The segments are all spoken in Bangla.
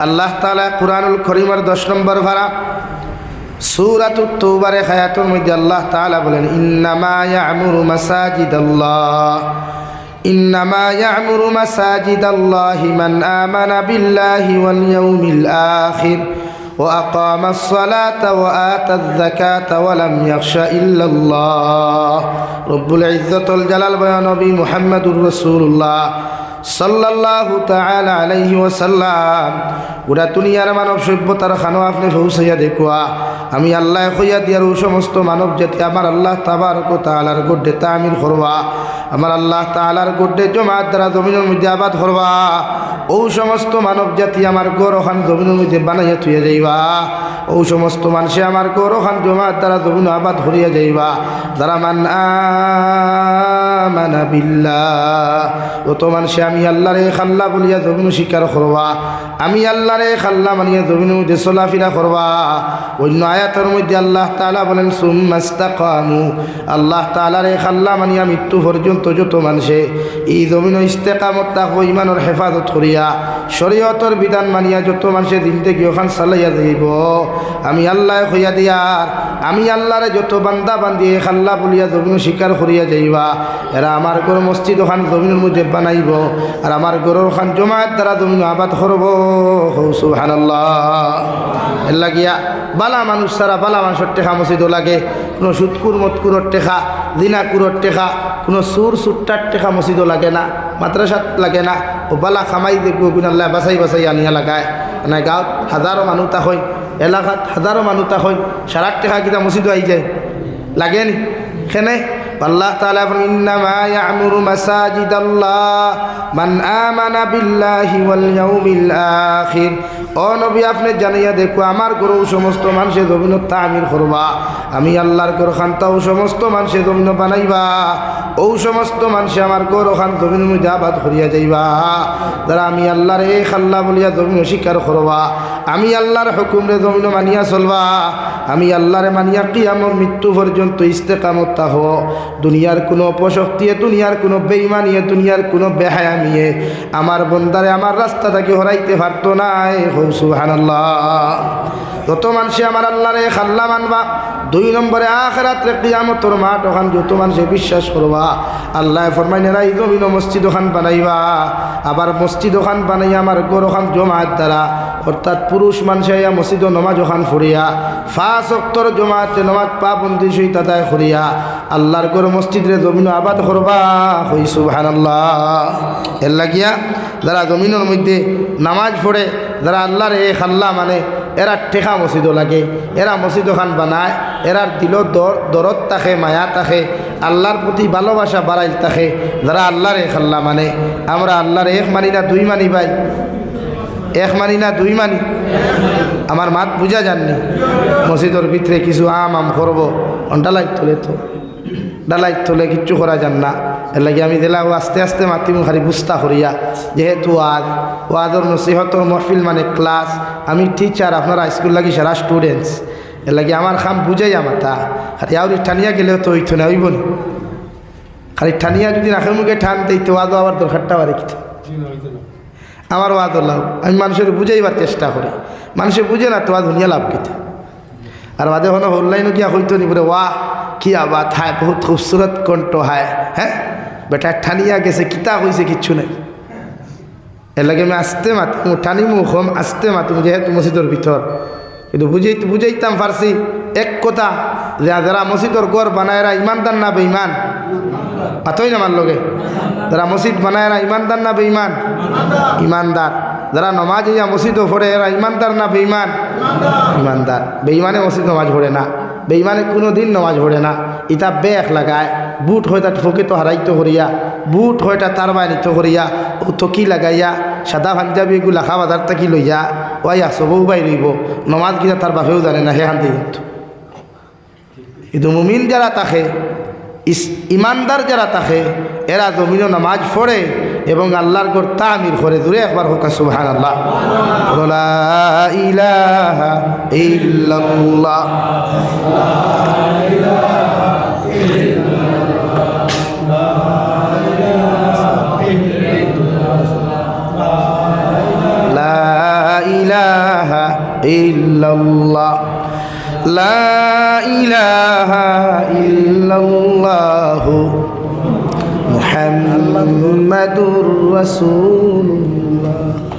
আল্লাহ তালা কুরআনুল করিমার দশ নম্বর ভাড়া সুরাতুত তৌবারে খায়াতুর মধ্যে আল্লাহ তাআলা বলেন ইন্নামা ইয়ামুরু মাসাজিদাল্লাহ ইন্নামা ইয়ামুরু মাসাজিদাল্লাহি মান আমানা বিল্লাহি ওয়াল ইয়াউমিল আখির وأقام الصلاة وآتى الزكاة ولم يخش إلا الله رب العزة الجلال بيان نبي محمد رسول الله সাল্লাল্লাহু তাআলা আলাইহি ওয়াসাল্লাম গোটা দুনিয়ার মানব সভ্যতার খানো আপনি পৌঁছাইয়া দেখুয়া আমি আল্লাহ কইয়া দিয়ার ও সমস্ত মানব জাতি আমার আল্লাহ তাবারক তাআলার গোড্ডে তামির করবা। আমার আল্লাহ তাআলার গোড্ডে জমাত দ্বারা জমিনের মধ্যে আবাদ করবা। ও সমস্ত মানব জাতি আমার গৌর ওখান জমিনের মধ্যে বানাইয়া থুইয়া যাইবা। ও সমস্ত মানুষে আমার গৌর খান জমাত দ্বারা জমিন আবাদ করিয়া যাইবা। যারা মান আমানা বিল্লাহ অত মানুষে, আমি আল্লাহরে খাল্লা বলিয়া জমিন স্বীকার করবা। আমি আল্লাহরে খাল্লা মানিয়া জমিন মধ্যে চলাফিরা করবা। অন্য আয়াতের মধ্যে আল্লাহ তালা বলেন সুমাস্তাকামু আল্লাহ তালারে খাল্লা মানিয়া মৃত্যু পর্যন্ত যত মানুষে এই জমিন ইস্তেকামত থাকব ইমানের হেফাজত করিয়া, শরীয়তর বিধান মানিয়া যত মানুষে দিন থেকে ওখান চালাইয়া যাইব। আমি আল্লাহ হইয়া দিয়ার আমি আল্লাহরে যত বান্দা বান্দিয়ে খাল্লা বলিয়া জমিন স্বীকার করিয়া যাইবা, এরা আমার ঘর মসজিদ ওখান জমিনের মধ্যে বানাইব আর আমার গরুর খান জমায়েত দ্বারা জমিন আবাদ করব। সুহান এর লাগিয়া বালা মানুষ সারা বালা মানুষের টেকা মসজিদও লাগে, কোনো সুৎকুর মতকুরর টেকা দিনাকুরর টেকা, কোনো সুর সুট্টার টেকা মসজিদও লাগে না, মাদ্রাসাত লাগে না, ও বালা খামাই দেখব, বিনাল্লাহ বাসাই বাসাই আনিয়া লাগায়। না গাঁৱত হাজারো মানুহ তা হয় এলাকাত হাজারো মানুষ হয় সারা টেকা কিতা মসজিদও আই যায়। লাগে নি? সেনে? আল্লাহ তাআলা বলেন, ইন্নামা ইয়ামুরু মাসাজিদাল্লাহ মান আমানা বিল্লাহি ওয়াল ইয়াউমিল আখির। ও নবী, আপনি জানাইয়া দেখো, আমার গরু সমস্ত মানুষে জমিন তামির করবা। আমি আল্লাহর গরু খান্তাও সমস্ত মানুষে জমিন বানাইবা। ও সমস্ত মানুষে আমার গরু খান জমিন মধ্যে আবাদ করিয়া যাইবা। যারা আমি আল্লাহর এই খাল্লা বলিয়া জমিন স্বীকার করবা। আমি আল্লাহর হুকুমরে জমিন মানিয়া চলবা। আমি আল্লাহরে মানিয়া কিয়ামত মৃত্যু পর্যন্ত ইস্তেকামত তাহ। দুনিয়ার কোনো অপশক্তিয়ে দুনিয়ার কোনো বেইমানিয়ে দুনিয়ার কোনো বেহায়ামিয়ে আমার বন্দারে আমার রাস্তা থেকে হরাইতে পারতো নাই। হৌ সুহান যত মানুষে আমার আল্লাহরে খাল্লা মানবা, দুই নম্বরে আখেরাত্রে কিয়ামতর মাঠ ওখান যত মানুষে বিশ্বাস করবা, আল্লাহ ফরমাইনেরা এই জমিন মসজিদ ওখান বানাইবা, আবার মসজিদ ওখান বানাইয়া আমার গর ওখান জমাত দ্বারা, অর্থাৎ পুরুষ মানুষে আইয়া মসজিদ নমাজ ওখান ফুরিয়া ফাঁস অক্তর জমাতে নমাজ পা বন্দি সহিত আদায় করিয়া, আল্লাহর গর মসজিদরে জমিন আবাদ করবা। হই সুবহান আল্লাহ এর লাগিয়া যারা জমিনের মধ্যে নামাজ পড়ে, যারা আল্লাহর এ খাল্লা মানে এরা ঠেকা মসজিদও লাগে, এরা মসজিদ খান বানায় এরার দিল দর দরদ থাকে মায়া থাকে আল্লাহর প্রতি ভালোবাসা বাড়াইল থাকে যারা আল্লাহর এক আল্লাহ মানে। আমরা আল্লাহর এক মানি না দুই মানি ভাই। এক মানি না দুই মানি। আমার মাত বুঝা যাননি মসজিদের ভিতরে কিছু আম আম করব ডালাই তোলে তো। ডালাই তোলে কিচ্ছু করা যান না। এর লাগে আমি দিলাম আস্তে আস্তে মাতিম খালি বুস্তা করিয়া, যেহেতু আজ ওয়াদর নসিহতর মহফিল মানে ক্লাস, আমি টিচার আপনার স্কুল লাগি সারা স্টুডেন্টস এর লাগে আমার খাম বুঝাই আমার তা আউরি ঠানিয়া গেলেও তো হইতো না, হইব না। খালি ঠানিয়া যদি নাকের মুখে ঠান দিতে ওয়াদও আবার দরকারটা বাড়ি কিছু আমার ওয়াদ লাভ আমি মানুষের বুঝাইবার চেষ্টা করি। মানুষে বুঝে না তো দুনিয়া লাভ কিতে আর বাদে হলো, অনলাইনও কিয়া হইতো নি? বলে, ওয়াহ, কি আবাদ, হায়, বহুত খুবসুরত কণ্ঠ, হায় হ্যাঁ? বেটা ঠানিয়া গেছে কিতা হয়েছে কিচ্ছু নাই। এর লাগে আমি আসতে মাতিমু টানিমু হোম আসতে মাতিমু, যেহেতু মসজিদের ভিতর। কিন্তু বুঝাই বুঝাইতাম পারছি এক কথা, যে যারা মসজিদর গড় বানায়রা ইমানদার না বেঈমান? পাতই না আমার লগে। যারা মসজিদ বানায়রা ইমানদার না বেঈমান? ইমানদার। যারা নমাজ ইয়া মসজিদও পড়ে এরা ইমানদার না বেঈমান? ইমানদার। বেঈমানে মসজিদ নমাজ পড়ে না। বেঈমানে কোনো দিন নমাজ পড়ে না। ইটা বেক লাগায়, বুট হয় তার ফকিত হারাইত করিয়া, বুট হয় তা তার বানিত করিয়া, ও থকি লাগাইয়া, সাদা পাঞ্জাবি এগুলা খাওয়া দার তাকি লইয়া, ওয়াইয়া সবও বাই রইব নমাজ গিয়া তার বাপেও জানে না হে হান্তি কিন্তু। কিন্তু মুমিন যারা তাকে ইমানদার যারা তাকে এরা জমিনও নামাজ পড়ে এবং আল্লাহর গর তামির করে দূরে একবার হোক সুবহান আল্লাহ ইল্লাল্লাহ। লা ইলাহা লা ইলাহা ইল্লাল্লাহ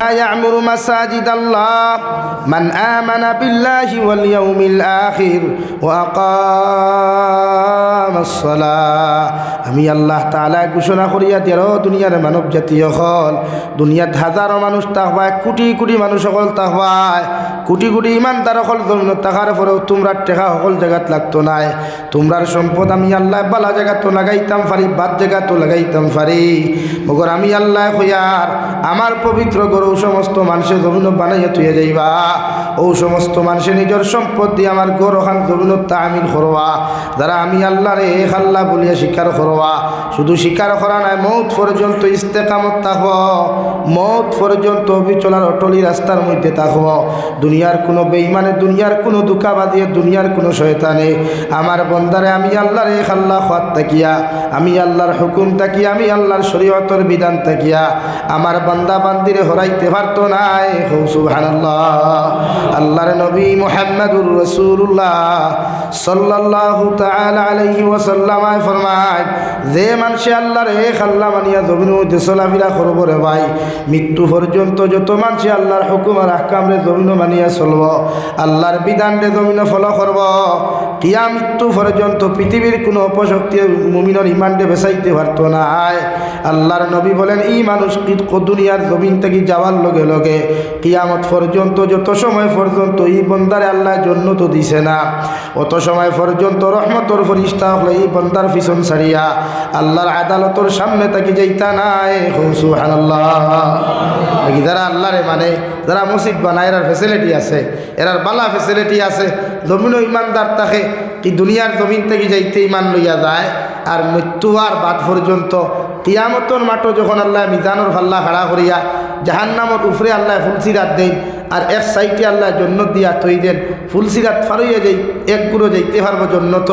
يعمر مساجد الله من آمن بالله واليوم الآخر وأقام الصلاة আমি আল্লাহ তালা ঘোষণা করিয়া তেরো দুনিয়ার মানব জাতীয় হল দুনিয়াত হাজারো মানুষ তাহবায় কোটি কোটি মানুষ সকল তাহবায় কোটি কোটি ইমানদার সকল জমিন তাহার পরেও তোমরা টেকা সকল জায়গাত লাগতো নাই তোমরার সম্পদ আমি আল্লাহ বালা জায়গা তো লাগাইতাম পারি বাদ জায়গা তো লাগাইতাম পারি মগর আমি আল্লাহ হইয়ার আমার পবিত্র গরু সমস্ত মানুষের জমিন বানাইয়া তুই যাইবা। ও সমস্ত মানুষের নিজের সম্পদ আমার গরু খান জমিন তামিল করবা যারা আমি আল্লাহ রে খাল্লা বলিয়া স্বীকার করবা শুধু স্বীকার করা নাই, মৌত পর্যন্ত ইস্তেকামত থাকব মৌত পর্যন্ত বিচলার অটলি রাস্তার মধ্যে থাকব দুনিয়ার কোনো বেইমানে দুনিয়ার কোনো দুকাবাদিয়ে দুনিয়ার কোনো শয়তানে। আমার বন্দারে আমি আল্লাহর এ খাল্লা খাত তাকিয়া আমি আল্লাহর হুকুম তাকিয়া আমি আল্লাহর শরীয়তর বিধান তাকিয়া আমার বান্দা বান্দিরে হরাইতে পারতো নাই। আল্লাহর নবী মুহাম্মদুর ওয়াসাল্লাম ফরমায়, যে মানুষে আল্লাহর এ খাল্লা মানিয়া করব রে ভাই, মৃত্যু পর্যন্ত যত মানুষে আল্লাহর হুকুম আর আহকামরে জমিন মানিয়া চলব, আল্লাহর বিধান রে জমিন ফলো করব কিয়া মৃত্যু পর্যন্ত পৃথিবীর কোনো অপশক্তি মুমিনের ইমানকে বেসাইতে পারতো না আল্লাহর নবী বলেন এই মানুষ দুনিয়ার জমিন থেকে যাওয়ার লগে লগে কিয়ামত পর্যন্ত যত সময় পর্যন্ত এই বন্দারে আল্লাহ জন্য তো দিছে না, অত সময় পর্যন্ত রহমতর ফরিস্তা হলে এই বন্দার পিছন সারিয়া আল্লাহর আদালতর সামনে তাকে যাইতা নাই। নাকি যারা আল্লাহরে মানে যারা মসজিদ বানায়, এরার ফেসিলিটি আছে, এরার বালা ফেসিলিটি আছে, জমিনও ইমানদার থাকে, কি দুনিয়ার জমিন থেকে যাইতে ইমান লইয়া যায় আর মৃত্যু আর বাদ পর্যন্ত তিয়ামতন মাটো যখন আল্লাহ মিজানোর ফাল্লা খাড়া করিয়া জাহান্নামত উফরে আল্লাহ ফুলসিরাত দেন আর এক সাইডে আল্লাহ জন্নত দিয়া থই দেন, ফুলসিরাত ফারইয়া যাই, এক গুঁড়ো যাইতে পারব জন্নত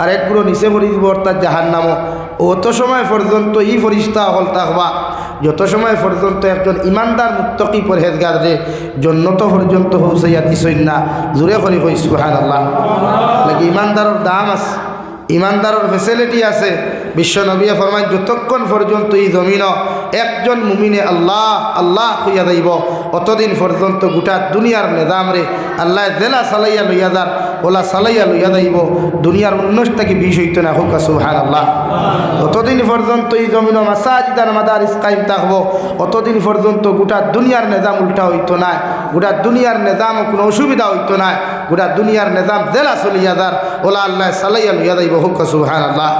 আর এক গুঁড়ো নিচে পড়ি দিব অর্থাৎ জাহান্নামও। অত সময় পর্যন্ত ই ফরিস্তা হল তাহবা যত সময় পর্যন্ত একজন ইমানদার পরহেজগার রে, জন্নত পর্যন্ত হৌসাইয়া দিছই না। জোরে করি কই সুহান আল্লাহ লাগে ইমানদারের দাম আছে? ইমানদারের ফেসিলিটি আছে। বিশ্ব নবী ফরমাই যতক্ষণ পর্যন্ত এই জমিন একজন মুমিনে আল্লাহ আল্লাহ হইয়া যাইব অতদিন পর্যন্ত গোটা দুনিয়ার নেদামরে আল্লাহ জেলা সালাইয়া লইয়া যার, ওলা সালাইয়া লইয়া যাইব দুনিয়ার উন্নস থেকে বিষ হইত না, হোক সুহান আল্লাহ অতদিন পর্যন্ত এই জমিন মাসাজিদার মাদার ইসকাইম থাকব, অতদিন পর্যন্ত গোটা দুনিয়ার নেজাম উল্টা হইতো না, গোটা দুনিয়ার নেজাম কোনো অসুবিধা হইতো না, গোটা দুনিয়ার নেজাম জেলা চলিয়া যার, ওলা আল্লাহ সালাইয়া লইয়া যাইব হোক সুহান আল্লাহ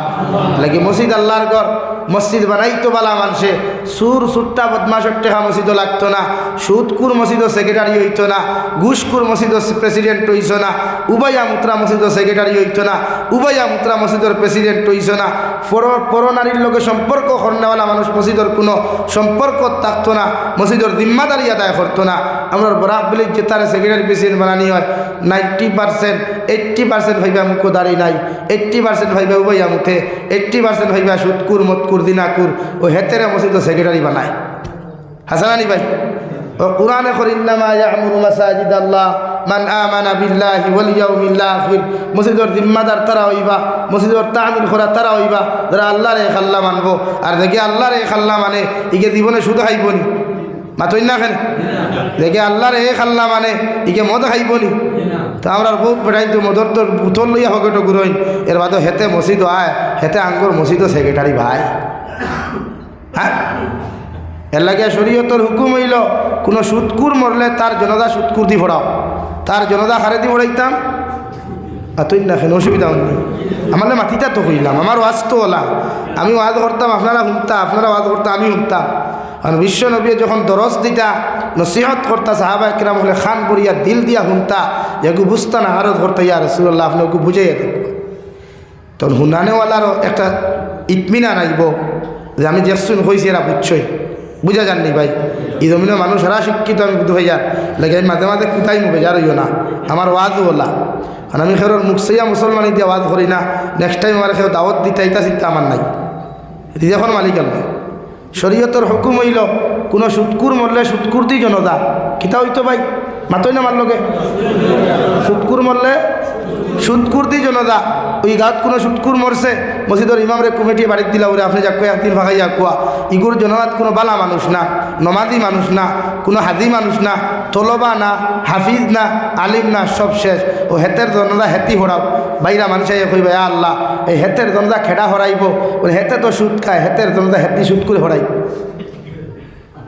লাগি মসজিদ আল্লাহর ঘর। মসজিদ বানাইতো বালা মানুষে। সুর সুট্টা বদমাসর টেকা মসজিদও লাগতো না। সুদকুর মসজিদও সেক্রেটারি হইতো না। ঘুষকুর মসজিদও প্রেসিডেন্ট হইছ না। উবাইয়া মুত্রা মসজিদও সেক্রেটারি হইতো না। উবাইয়া মুত্রা মসজিদের প্রেসিডেন্ট হইছ না। পর পরনারীর লোকে সম্পর্ক করনেওয়ালা মানুষ মসজিদের কোনো সম্পর্ক থাকতো না। মসজিদের জিম্মাদারি আদায় করতো না। আমরা বরাক বলি যে তার সেক্রেটারি প্রেসিডেন্ট বানানি হয়। নাইনটি পার্সেন্ট, এইট্টি পার্সেন্ট ভাইবা মুখো দাঁড়িয়ে নাই। এইট্টি পার্সেন্ট ভাইবা উবাইয়া মুথে এইট্টি পার্সেন্ট ভাইবা সুদকুর মতকুর দিনাকুর ও হেতেরে মসজিদ সেক্রেটারি বানায়। হাসানানি ভাই। ও কোরআনে করিন্নামা ইয়ামুরু আল্লাহ মান আমানা বিল্লাহি ওয়াল ইয়াউমিল আখির। মসজিদের জিম্মাদার তারা হইবা, মসজিদের তামিল করা তারা হইবা, যারা আল্লাহর এক আল্লাহ মানবো। আর দেখে আল্লাহর এক মানে ইকে জীবনে শুধু খাইবনি। মাতই না খেন দেখে আল্লাহর আল্লাহ মানে ইকে মদ খাইবনি। তা আমরা বহুত বেড়াই তো মদর তোর বুতল লইয়া হকেটো গুরইন এর বাদে হেতে মসজিদ আয়। হেতে আঙ্গুর মসজিদ সেক্রেটারি ভাই। হ্যাঁ? এর লাগে শরীয়তর হুকুম হইল, কোনো সুৎকুর মরলে তার জনদা সুৎকুর দি ফোড়াও তার জনদা খারে দি ফোড়াইতাম আর তুই না অসুবিধা হয়নি। আমার মাতিটা তো হইলাম, আমার ওয়াজ তো হলাম আমি ওয়াজ করতাম, আপনারা শুনতাম, আপনারা ওয়াজ করতাম, আমি শুনতাম। কারণ বিশ্ব নবী যখন দরস দিতা, নসিহত করতা সাহাবা একরাম হলে খান পড়িয়া দিল দিয়া শুনতা যেগু বুঝতা না, আরও ধরতে, ইয়া রসুল্লাহ আপনাকে বুঝাইয়া দেখব তখন হুনানেওয়ালারও একটা ইতমিনান আইব যে আমি যেসুন হয়েছি এরা বুঝছই। বুঝা যাননি ভাই। এই জমিনে মানুষ সারা শিক্ষিত, আমি বুধ হইয়ার লাগে আমি মাঝে মাঝে কোথায় মুখে যার হইও না। আমার ওয়াজও ওলা। কারণ আমি খেরোর মুখ সেইয়া মুসলমানি দিয়ে ওয়াজ করি না। নেক্সট টাইম আমার খেয়ে দাওয়াত দিতে এইটা চিন্তা আমার নাই। এটি যখন মালিক আল্লাহ। শরীয়তর হুকুম হইল, কোনো সুৎকুর মরলে সুৎকুর দি জনতা। কিতা হইতো ভাই? মাতই না মারলগে সুৎকুর মরলে সুৎকুর দি জনতা ওই গাঁত কোনো সুৎকুর মরছে, মসজিদর ইমামরে কমিটি বাড়িতে দিলা ওরে, আপনি যাক একদিন ভাগাইয়া কুয়া। ইগুর জনতাত কোনো বালা মানুষ না নমাদি মানুষ না, কোনো হাদি মানুষ না, তলবা না, হাফিজ না, আলিম না, সব শেষ। ও হেতের জনতা হেতি হরাও। বাইরা মানুষ কইবে "আ আল্লাহ, এই হেতের জনতা খেডা হরাইব। ওই হেতে তো সুদ খায়, হেতের জনতা হেতি সুদ করে হরাই।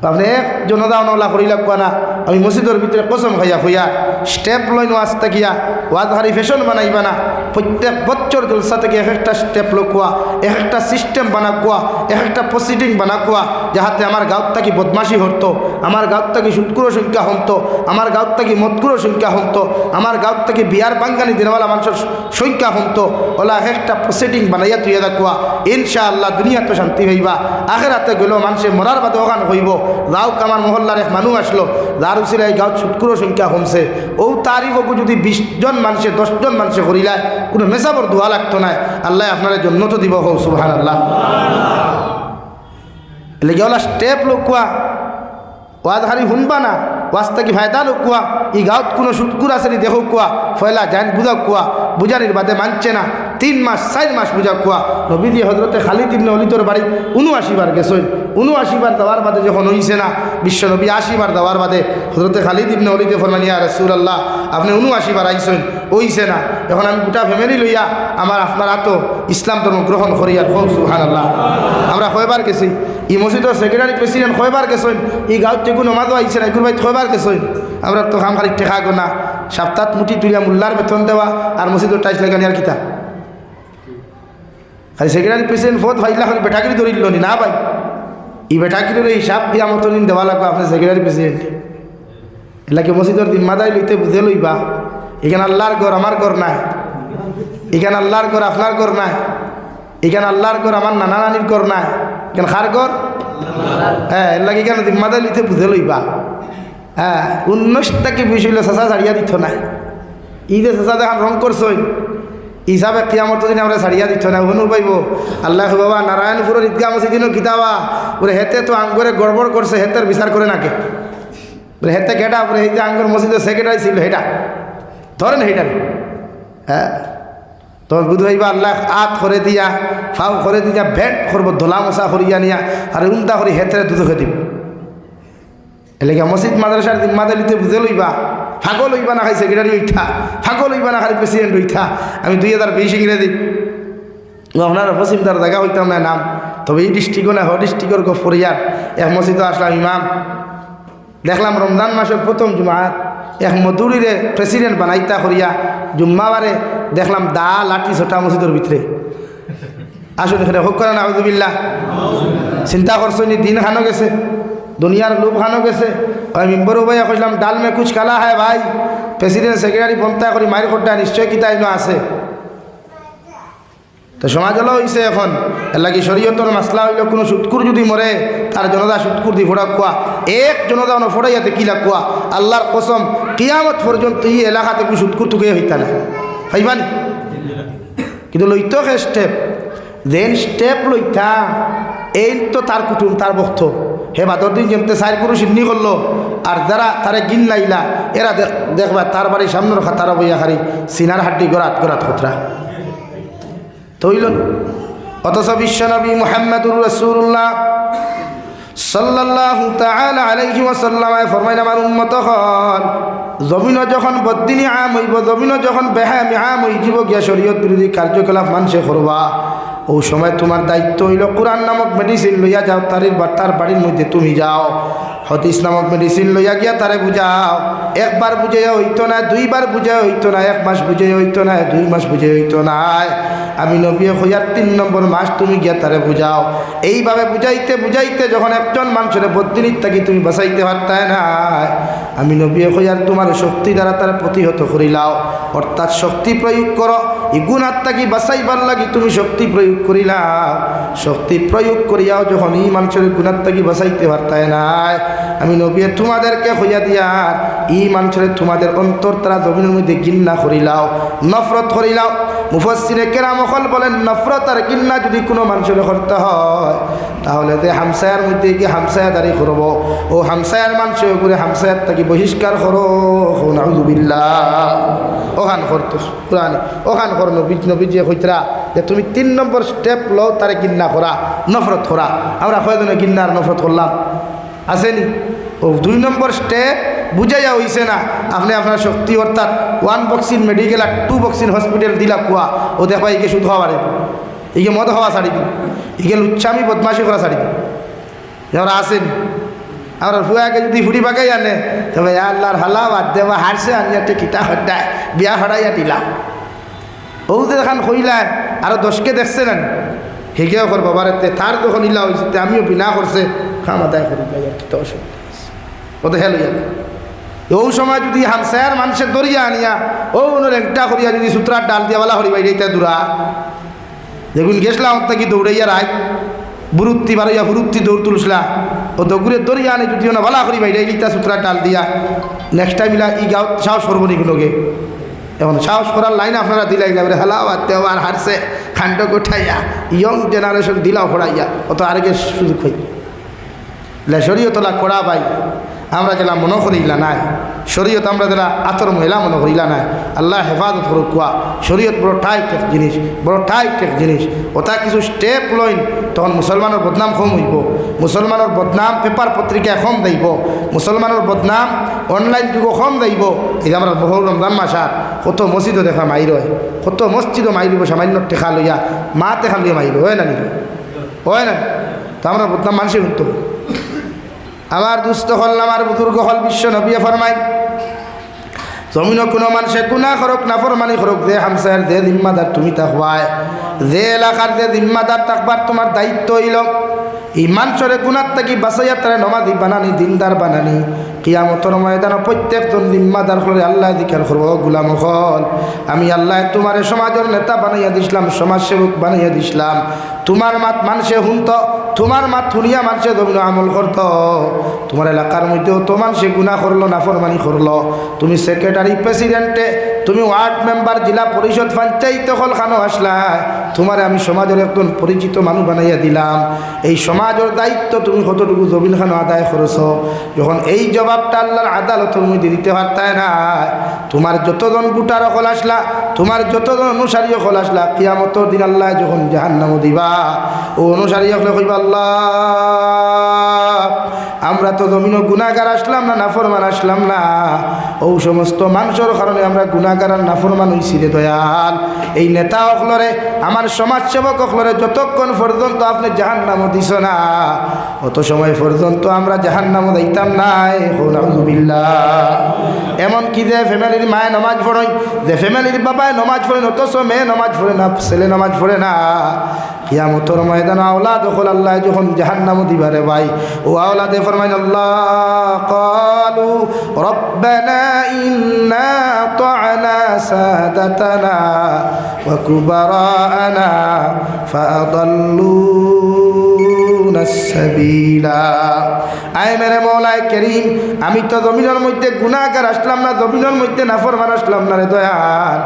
আপনি এক জনতা অনলা করিলা কোয়া না। আমি মসজিদের ভিতরে কসম খাইয়া খুইয়া স্টেপ লইন ওয়াজ থাকিয়া ওয়াজ হারি ফ্যাশন বানাইবা না। প্রত্যেক বছর জলসা থেকে এক একটা স্টেপ লোকুয়া এক একটা সিস্টেম বানা কোয়া, এক একটা প্রসিডিং বানা কোয়া, যাহাতে আমার গাঁত থাকি বদমাশি হতো আমার গাঁত থাকি সুৎকুরো সংখ্যা হতো আমার গাঁত থাকি মদকুরো সংখ্যা হতো আমার গাঁত থাকি বিয়ার বাঙ্গানি দিনওয়ালা মানুষের সংখ্যা হতো ওলা এক একটা প্রসিডিং বানাইয়া তুই দেখুয়া ইনশাআল্লাহ দুনিয়া তো শান্তি হইবা। আখেরাতে গেলেও মানুষে মরার বাদে ওখান হইব। যাও আমার মহল্লার এক মানুষ আসলো। যার উচিলে এই গাঁত সুৎকুরো সংখ্যা কমছে। ও তারিফকু যদি বিশজন মানুষে দশজন মানুষে করিলায় কোনো মেসাবর দোয়া লাগতো না আল্লাহ আপনার জন্য তো দিব হো সুবাহ আল্লাহ লেগে ওলা স্টেপ লোকুয়া ওয়াজ হারি শুনবা না? ওয়াজ থাকি ফায়দা লোকুয়া ই গাঁৱত কোনো সুৎকুর আছে দেখো কোয়া ফয়লা জান বুঝা কোয়া বুঝানির বাদে মানছে না। তিন মাস, চার মাস বুঝা কোয়া নবী দিয়ে হজরতে খালি তিন অলিতর বাড়ি উনআশিবার গেছই উনআশিবার দেওয়ার বাদে যখন হইছে না, বিশ্ব নবী আশিবার দেওয়ার বাদে হজরতে খালি তিন অলিতে ফরমানিয়া রসুল আল্লাহ আপনি উনআশিবার আইসইন ওইছে না। এখন আমি গোটা ফ্যামিলি লইয়া আমার, আপনার আতো ইসলাম ধর্ম গ্রহণ করি আর হোক সুহান আল্লাহ আমরা কয়বার গেছি? ই মসজিদের সেক্রেটারি প্রেসিডেন্ট কয়বার গেছেন? ই গাঁৱত যে কোনো মাদো আইছে না এগুলো ভাই কয়বার আমরা তো খাম খালি টেকা গোনা সপ্তাহ মুটি তুলিয়া মোল্লার বেতন দেওয়া আর মসজিদের টাইস লাগানি আর কিতা খালি সেক্রেটারি প্রেসিডেন্ট ফোত ভাইলা খালি বেটাকিরি ধরিল নি। ভাই ই বেটাকিরির হিসাব দিয়া মতো দিন দেওয়া লাগবে আপনার সেক্রেটারি প্রেসিডেন্ট এলাকে মসজিদের দিন মাদাই লইতে বুঝে লইবা? এখানে আল্লাহর ঘর আমার ঘর নাই। এখানে আল্লাহর ঘর আপনার ঘর নাই। এখানে আল্লাহর ঘর আমার নানা নানির ঘর নাই। এখানে খার ঘর? হ্যাঁ এর লাগে এখানে মাদাই লইতে বুঝে লইবা? হ্যাঁ উন্নসটাকে বিষয় চাষা ছাড়িয়া দিত না ঈদে চাষা দেখান রং করছই হিসাবে কিয়ামত দিন আমরা ছাড়িয়া দিত না। হনু পাইব আল্লাহ বাবা নারায়ণপুরের ঈদগাহ মসজিদিনও কিতাবা, ওরে হেতে তো আঙ্গুরে গড়বড় করছে, হেতের বিচার করে নাকে। বলে হেতে কেটা এই যে আঙ্গুর মসজিদের সেক্রেটারি ছিল হেটা ধরেন হেটার হ্যাঁ? তখন বুধ হইবা আল্লাহ আত করে দিয়া, ফাউ করে দিয়া, ভেট করব, ধোলা মশা করিয়া নিয়া, আর উন্তা করে হেতেরে দুধ খেয়ে দিব। এলাকা মসজিদ, মাদ্রাসার দিন মাদালিতে বুঝে লইবা ফাগো লইবা না খাই সেক্রেটারি উঠা ফাগো লইবা না খালি প্রেসিডেন্ট উঠা আমি দুই হাজার বিশ ইংরেজি। আপনার পশ্চিম তার জায়গা হইতাম না নাম। তবে এই ডিস্ট্রিক্টও না, হ ডিস্ট্রিক্টর গো ফরিয়ার। এক মসজিদ আসলাম ইমাম। দেখলাম রমজান মাসের প্রথম জুমাত। এক মধুরীরে প্রেসিডেন্ট বানাইতা করিয়া জুম্মাবারে দেখলাম দা লাঠি ছোটা মসজিদের ভিতরে। আসুন এখানে হোক করেন আহদুবিল্লা চিন্তা করছ দিন খানো গেছে। দুনিয়ার লোক খানো গেছে। ওই মেম্বরও ভাইয়া কইলাম, ডাল মে কুচ কালা হয় ভাই? প্রেসিডেন্ট সেক্রেটারি পন্থা করি মায়ের কোটটা নিশ্চয় কিতা ইনো আছে? তো সমাজ হলো হয়েছে এখন। এর লাগি শরীয়তর মাসলা হইল, কোনো সুৎকুর যদি মরে, তার জনতা সুৎকুর দি ফোড়া কোয়া। এক জনতা অন ফোড়াইয়াতে কিলা কোয়া? আল্লাহর কসম, কিয়ামত পর্যন্ত এই এলাকাতে কোনো সুৎকুর তুকে হইতা না হইবানি? কিন্তু লইত স্টেপ যেন স্টেপ লইতা, এই তো তার কুটুম, তার বক্ত হে বাদর দিন যেমতে সাইর করে সিন্নি করল, আর যারা তারে গিন লাইলা, এরা দেখবা তার বাড়ি সামনের খাতারা বইয়া খারি সিনার হাড্ডি গড়াত গড়াত খতরা। তৈল অথচ বিশ্বনবী মোহাম্মদুর রসুল্লাহ সাল্লাল্লাহু তাআলা আলাইহি ওয়াসাল্লাম ফরমাইন আমার উম্মত হল জমিন যখন বদিনী আম হইব জমিন যখন বেহামি আম হই যাব গিয়া শরীয়ত বিরোধী কার্যকলাপ মানুষে করবা। ও সময় তোমার দায়িত্ব হইল কোরআন নামক মেডিসিন লইয়া যাও তার বাড়ির মধ্যে তুমি যাও। হতিস নামক মেডিসিন লইয়া গিয়া তারে বুঝাও। একবার বুঝে হইতো না, দুইবার বুঝে হইতো না, এক মাস বুঝে হইতো না, দুই মাস বুঝে হইতো না। আমি নবী হইয়ার তিন নম্বর মাস তুমি গিয়া তারে বুঝাও। এইভাবে বুঝাইতে বুঝাইতে যখন একজন মানুষের বদিনীর থাকি তুমি বাঁচাইতে পারতাই না। আমি নবী হইয়ার তোমার শক্তি দ্বারা তারা প্রতিহত করিলাও। অর্থাৎ শক্তি প্রয়োগ করো, এই গুণার থাকি বাঁচাইবার লাগি তুমি শক্তি প্রয়োগ করিলাও। শক্তি প্রয়োগ করিয়াও যখন এই মানুষের গুণার থাকি বাঁচাইতে পারতাই নাই আমি নবী তোমাদেরকে হইয়া দিয়ার ই মানুষের তোমাদের অন্তর তারা জমিনের মধ্যে গিন্না করিলাও, নফরত করিলাও। মুফসিনে কেরাম অকল বলেন, নফরত আর কিন্না যদি কোনো মানুষের করতে হয়, তাহলে তে হামসায়ার মধ্যে গিয়ে হামসায়া দাঁড়ি করব। ও হামসায়ার মানুষ করে হামসায়ার তাকে বহিষ্কার করো। ওখান করতো পুরানি ওখান কর নবীজ নবীজ যে হইতরা যে তুমি তিন নম্বর স্টেপ লও, তারে কিন্না করা, নফরত করা। আমরা কয়জনে কিন্নার নফরত করলাম? আসেনি। ও দুই নম্বর স্টেপ বুঝাইয়া হইছে না, আপনি আপনার শক্তি অর্থাৎ ওয়ান বক্সিন মেডিকেল আর টু বক্সিন হসপিটাল দিলা কুয়া, ও দেখবা ইকে সুদ হওয়া পারে ইকে মদ হওয়া ছাড়ি দিন ইকে লুচ্ছামি, বদমাশি করা ছাড়ি দিন যারা আসেনি। আমরা ফুয়াকে যদি ফুটি পাকাই আনে তবে আল্লাহর হালা, বাদ দেবা হারছে আনিয়াতে কিতা হটায়, বিয়া হরাইয়া দিলাম ও যে দেখান কইলা আরও দশকে দেখছে না হেগেও কর বাবার এতে তার যখন ইলা হয়েছে আমিও বিনা করছে। খাম আদায় করি ভাই, আর কিতা অসুবিধা আছে। ও তো হেল ইয়া ও সময় যদি হামসায়ার মানুষের দরিয়া আনিয়া, ও রেংটা করিয়া যদি সুতরার ডাল দিয়াওয়ালা হরি ভাই এইটা দূরা। দেখুন গেছলাম কি দৌড়াইয়া রায়। বুরুত্তি বাড়াইয়া বুরুত্তি দৌড় তুলসলা। ও দগুরে দরিয়া আনে যদি না ভালা করি ভাই এইটা সুতরার ডাল দিয়া। নেক্সট টাইম ইলা ই গাঁও সাহস করব নি কোনোকে এখন সাহস করার লাইন আপনারা দিলাই যাবে হালা আর দেও আর হারছে। খান্ড গোঠাইয়া ইয়ং জেনারেশন দিলাও ফড়াইয়া। অত আরেকে সুযোগ হই শরীয়ত তোলা কড়া পাই আমরা যেলা মনে করিলা নাই। শরীয়ত আমরা যেলা আতর মহিলা মনে করিলা নাই। আল্লাহ হেফাজত করুক কুয়া। শরীয়ত বড় টাইট এক জিনিস, বড় টাইট এক জিনিস। ওটা কিছু স্টেপ লইন তখন মুসলমানের বদনাম কম হইব। মুসলমানের বদনাম পেপার পত্রিকা কম দেব মুসলমানের বদনাম অনলাইন যুগ কম দেব এই আমরা বহু রমজান মাসার কত মসজিদও দেখা মাইর হয়। কত মসজিদও মাইরিব সামান্য টেকা লইয়া, মা টেকা লইয়া মাইর হয়। না নিব হয় না তো আমরা বদনাম মানুষই শুনতো আমার দুস্থ হল আমার বুজুর্গ হল বিশ্ব নবিয়ে ফরমাই। জমিন কোনো মানুষে গুণা করক না ফরমানি করক, যে হামসার, যে জিম্মাদার তুমি তা হওয়ায় যে এলাকার যে জিম্মাদার থাকবার তোমার দায়িত্ব হইল। এই মানুষরে গুণার থাকি বাসাইয়া তারা নমাদি বানানি, দিনদার বানানি। কিয়ামতর ময়দান প্রত্যেকজন জিম্মাদার করে আল্লাহ দিকার করব গুলাম হল। আমি আল্লাহ তোমার সমাজের নেতা বানাইয়া দিছিলাম, সমাজসেবক বানাইয়া দিছিলাম। তোমার মাত মানুষে হুনত, তোমার মাত শুনিয়া মানুষে জমিন আমল করত। তোমার এলাকার মধ্যেও তো মানুষে গুণা করল, নাফরমানি করল। তুমি সেক্রেটারি প্রেসিডেন্টে তুমি ওয়ার্ড মেম্বার জেলা পরিষদ পঞ্চায়েত হল খানো আসলা। তোমার আমি সমাজের একজন পরিচিত মানুষ বানাইয়া দিলাম। এই সমাজের দায়িত্ব তুমি কতটুকু জমিন খানো আদায় করেছ? যখন এই জবাবটা আল্লাহর আদালতের মধ্যে দিতে পারতায় না, তোমার যতজন বুটার হল আসলা, তোমার যতজন অনুসারী হল আসলা, কিয়ামতর দিন আল্লাহ যখন জাহান্নাম দিবা। ও অনুসারী হলে কইবা, আল্লাহ, আমরা তো জমিন গুণাগার আসলাম না, নাফরমান আসলাম না। ও সমস্ত মানুষের কারণে আমরা গুণাগার আর নাফরমান হইছি রে দয়াল। এই নেতা অকলরে, আমার সমাজসেবক অকলরে যতক্ষণ পর্যন্ত আপনি জাহান নামও দিছ না, অত সময় পর্যন্ত আমরা জাহান নামও দিতাম নাই। এমন কি যে ফ্যামিলির মায়ে নমাজ পড়েন, যে ফ্যামিলির বাবায় নমাজ পড়েন, অথচ মেয়ে নমাজ পড়ে না, ছেলে নমাজ পড়ে না। কিয়ামতর ময়দান আওলাদ হল আল্লাহ যখন জাহান্নাম দিবারে ভাই, ও আওলাদে ফরমাইন, আল্লাহ কালু রব্বানা মেরে মৌলায় করিম, আমি তো জমিনের মধ্যে গুণাগার আসলাম না, জমিনের মধ্যে নাফরমান আসলাম না রে দয়াল।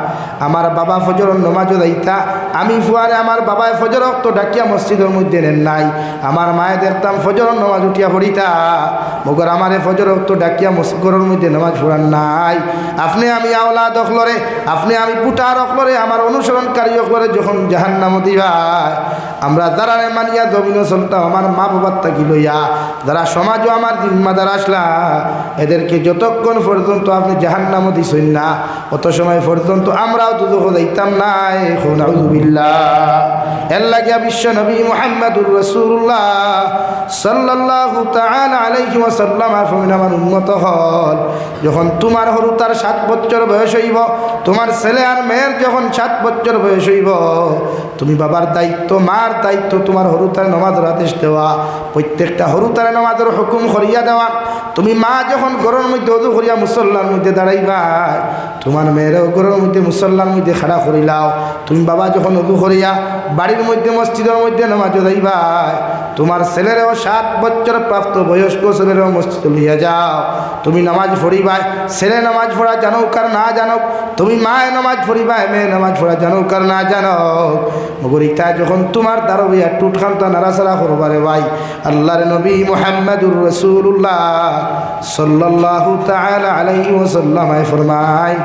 আমার বাবা ফজর নমাজও দাইতা, আমি ফুয়ারে আমার বাবায় ফজর তো ডাকিয়া মসজিদের মধ্যে নেন নাই। আমার মায়ে দেখতাম ফজর নমাজ উঠিয়া পড়িতা, মগর আমারে ফজর তো ডাকিয়া মসজিদের মধ্যে নমাজ পড়ান নাই। আপনি আমি আওলা দখলরে আপনি আমি পুটার অখলরে, আমার অনুসরণকারী অখলরে যখন জাহান নাম দিবাই আমরা যারা মানিয়া জমিন চলতাম আমার মা বাবার তাকি লইয়া, যারা সমাজও আমার জিম্মাদার আসলা, এদেরকে যতক্ষণ পর্যন্ত আপনি জাহান নামও দিছেন না, অত সময় পর্যন্ত আমরাও দুদক যাইতাম না এখন আউজুবিল্লাহ এর লাগিয়া বিশ্ব নবী মোহাম্মদুর রসুল্লাহ ওয়াসাল্লাম আফমিন আমার উন্মত হল, যখন তোমার হরু তার সাত বছর বয়স হইব, তোমার ছেলে আর মেয়ের যখন সাত বছর বয়স হইব, তুমি বাবার দায়িত্ব মার দায়িত্ব তোমার হরুতারে নমাজের আদেশ দেওয়া, প্রত্যেকটা হরুতারে নমাজের হুকুম করিয়া দেওয়া। তুমি মা যখন গরমের মধ্যে অদু করিয়া মুসল্লার মধ্যে দাঁড়াইবা, তোমার মেয়েরাও গরমের মধ্যে মুসল্লার মধ্যে খাড়া করিলাও। তুমি বাবা যখন অদু করিয়া বাড়ির মধ্যে, মসজিদের মধ্যে নামাজ দাইবা তোমার ছেলেরও সাত বছর প্রাপ্ত বয়স্ক ছেলেরও মসজিদ লইয়া যাও। তুমি নামাজ পড়িবা, ছেলে নামাজ পড়া জানো কার না জানো তুমি মায়ে নামাজ পড়িবা, মেয়ে নামাজ পড়া জানো কার না জানো মগরিতা যখন তোমার দ্বারা হইয়া টুটখানটা নাড়াচাড়া করবারে ভাই। আল্লাহর নবী মোহাম্মদুর রসুল্লাহ সাল্লাল্লাহু তাআলা আলাইহি ওয়াসাল্লাম ফরমায়।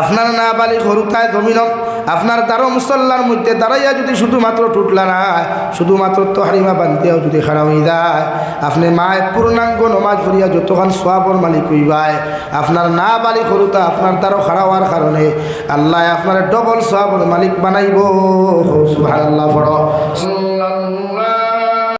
আপনার না বালি হরুতায় জমিন আপনার তারও মুসল্লার মধ্যে দাঁড়াইয়া যদি শুধুমাত্র টুটলা না, শুধুমাত্র তো হারিমা বান্ধিয়াও যদি খারাপ হয়ে যায়, আপনি মায়ের পূর্ণাঙ্গ নমাজ ভরিয়া যতক্ষণ সোয়াবর মালিক হইবায়, আপনার না বালি করুতা আপনার তারও খারাপ হওয়ার কারণে আল্লাহ আপনার ডবল সোয়াবর মালিক বানাইব। আল্লাহ পড়ো।